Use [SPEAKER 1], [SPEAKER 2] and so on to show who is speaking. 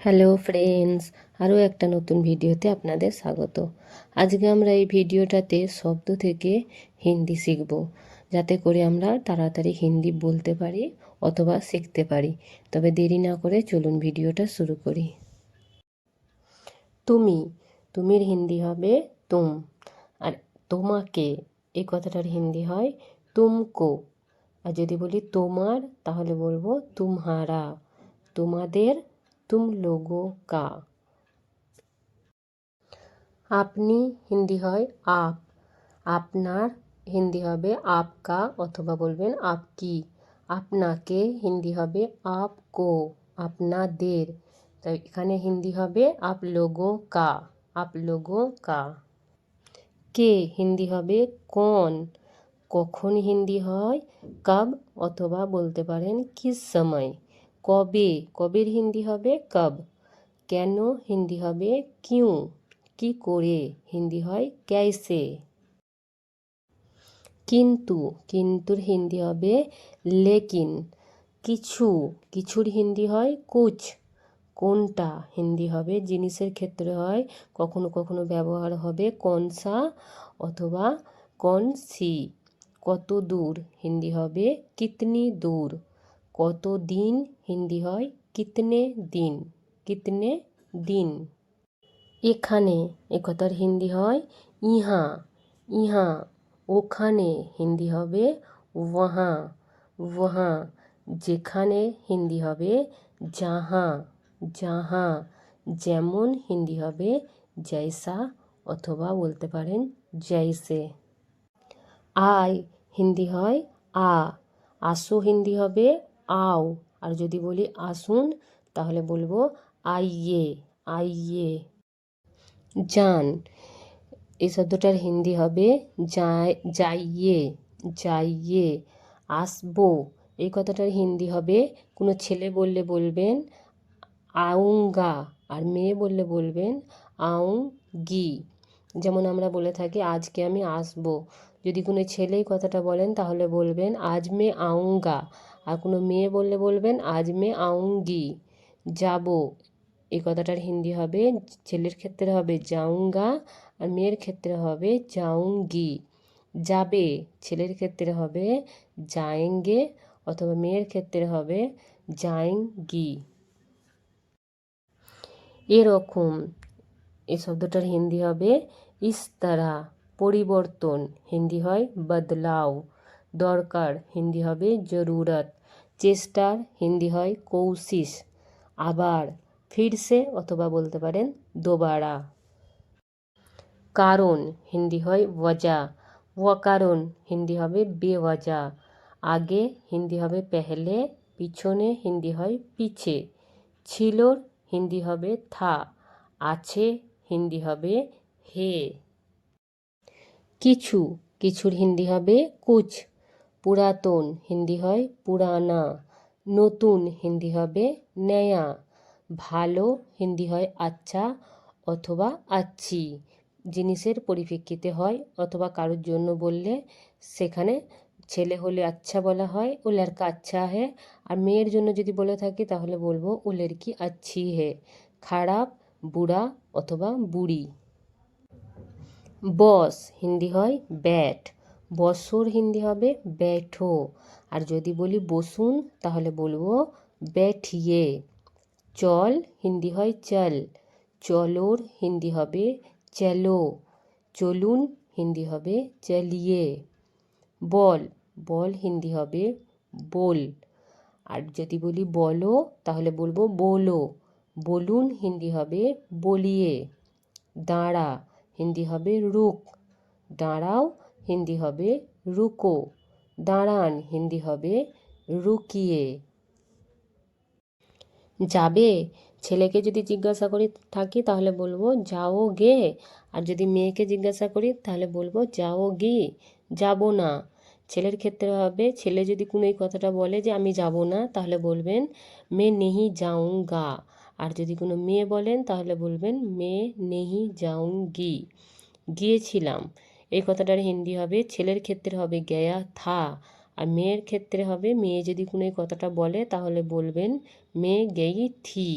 [SPEAKER 1] Hello friends, আরও একটা নতুন ভিডিওতে আপনাদের স্বাগত। আজকে আমরা এই ভিডিওটাতে শব্দ থেকে হিন্দি শিখব, যাতে করে আমরা তাড়াতাড়ি হিন্দি বলতে পারি অথবা শিখতে পারি। তবে দেরি না করে চলুন ভিডিওটা শুরু করি। তুমি, তুমির হিন্দি হবে তুম, আর তোমাকে, এই কথাটার হিন্দি হয় তুমকো। আর যদি বলি তোমার, তাহলে বলব তুমহারা, তোমাদের তুম লোগো কা আপনি হিন্দি হয় আপ আপনার হিন্দি হবে আপকা অথবা বলবেন আপকি আপনাকে হিন্দি হবে আপকো আপনাদের তো এখানে হিন্দি হবে আপ লোগো কা আপ লোগো কা কে হিন্দি হবে কোন কখন হিন্দি হয় কব অথবা বলতে পারেন কিস সময় কবে? কবের হিন্দি হবে কব? কেন হিন্দি হবে কিউ? কি করে? হিন্দি হয় ক্যাসে কিন্তু, কিন্তুর হিন্দি হবে লেকিন। কিছু, কিছুর হিন্দি হয় কুচ। কোনটা হিন্দি হবে? জিনিসের ক্ষেত্রে হয় কখনো কখনো ব্যবহার হবে কনসা অথবা কনসি। কত দূর? হিন্দি হবে কিতনি দূর? কত দিন হিন্দি হয়? কিতনে দিন? কিতনে দিন? এখানে একথার হিন্দি হয়, ইহা। ইহা, ওখানে হিন্দি হবে, ওয়াহা। ওয়াহা, যেখানে হিন্দি হবে, যাহা। যাহা, যেমন হিন্দি হবে, জয়সা অথবা বলতে পারেন জৈসে আয় হিন্দি হয়, আ। আসো হিন্দি হবে আও। আর যদি বলি আসুন, তাহলে বলব আইয়ে আইয়ে। যান এই শব্দটার হিন্দি হবে যাই, যাইয়ে যাইয়ে। আসব, এই কথাটার হিন্দি হবে কোনো ছেলে বললে বলবেন আউঙ্গা, আর মেয়ে বললে বলবেন আউং গি যেমন আমরা বলে থাকি, আজকে আমি আসব। যদি কোনো ছেলেই কথাটা বলেন, তাহলে বলবেন আজ মে আউঙ্গা। আর কোনো মেয়ে বললে বলবেন, আজ মে আউঙ্গি, যাব। এই কথাটার হিন্দি হবে, ছেলের ক্ষেত্রে হবে যাউঙ্গা আর মেয়ের ক্ষেত্রে হবে যাউঙ্গি। যাবে, ছেলের ক্ষেত্রে হবে যায়েঙ্গে অথবা মেয়ের ক্ষেত্রে হবে যায়েঙ্গি। এরকম এই শব্দটার হিন্দি হবে ইস্তারা পরিবর্তন, হিন্দি হয় বদলাও। দরকার, হিন্দি হবে জরুরত। চেষ্টার হিন্দি হয় কৌশিস। আবার ফিরসে অথবা বলতে পারেন দোবারা। কারণ হিন্দি হয় ওয়াজা। ওয়া কারণ হিন্দি হবে বেওয়াজা। আগে হিন্দি হবে পেহলে, পিছনে হিন্দি হয় পিছে। ছিলর হিন্দি হবে থা। আছে হিন্দি হবে হে। কিছু, কিছুর হিন্দি হবে কুচ পুরাতন হিন্দি হয় পুরানা, নতুন হিন্দি হবে নয়া, ভালো হিন্দি হয় আচ্ছা অথবা আচ্ছি। জিনিসের পরিপ্রেক্ষিতে হয় অথবা কারোর জন্য বললে সেখানে ছেলে হলে আচ্ছা বলা হয় ও লড়কা আচ্ছা হে। আর মেয়ের জন্য যদি বলে থাকি তাহলে বলব ও লড়কি আচ্ছি হে। খারাপ, বুড়া অথবা বুড়ি। বস হিন্দি হয় ব্যাট। বসর হিন্দি হবে ব্যাঠো আর যদি বলি বসুন, তাহলে বলব ব্যাঠিয়ে চল হিন্দি হয় চল। চলোর হিন্দি হবে চলো। চলুন হিন্দি হবে চলিয়ে। বল বল হিন্দি হবে বল। আর যদি বলি বলো, তাহলে বলব বলো। বলুন হিন্দি হবে বলিয়ে। দাঁড়া, হিন্দি হবে রুক। দাঁড়াও হিন্দি হবে রুকো। দাঁড়ান, হিন্দি হবে রুকিয়ে। যাবে? ছেলেকে যদি জিজ্ঞাসা করি, থাকি, তাহলে বলব, যাও গে। আর যদি মেয়েকে জিজ্ঞাসা করি, তাহলে বলব, যাও গি। যাব না। ছেলের ক্ষেত্রে হবে, ছেলে যদি কোনো এই কথাটা বলে যে, আমি যাব না, তাহলে বলবেন, মে নেহি যাউঙ্গা আর যদি কোনো মেয়ে বলেন, তাহলে বলবেন, মে নেহি যাউঙ্গি গিয়েছিলাম। এই কথাটার হিন্দি হবে, ছেলের ক্ষেত্রে হবে গেয়া থা। আর মেয়ের ক্ষেত্রে হবে, মেয়ে যদি কোনো এই কথাটা বলে তাহলে বলবেন মেয়ে গেই থি।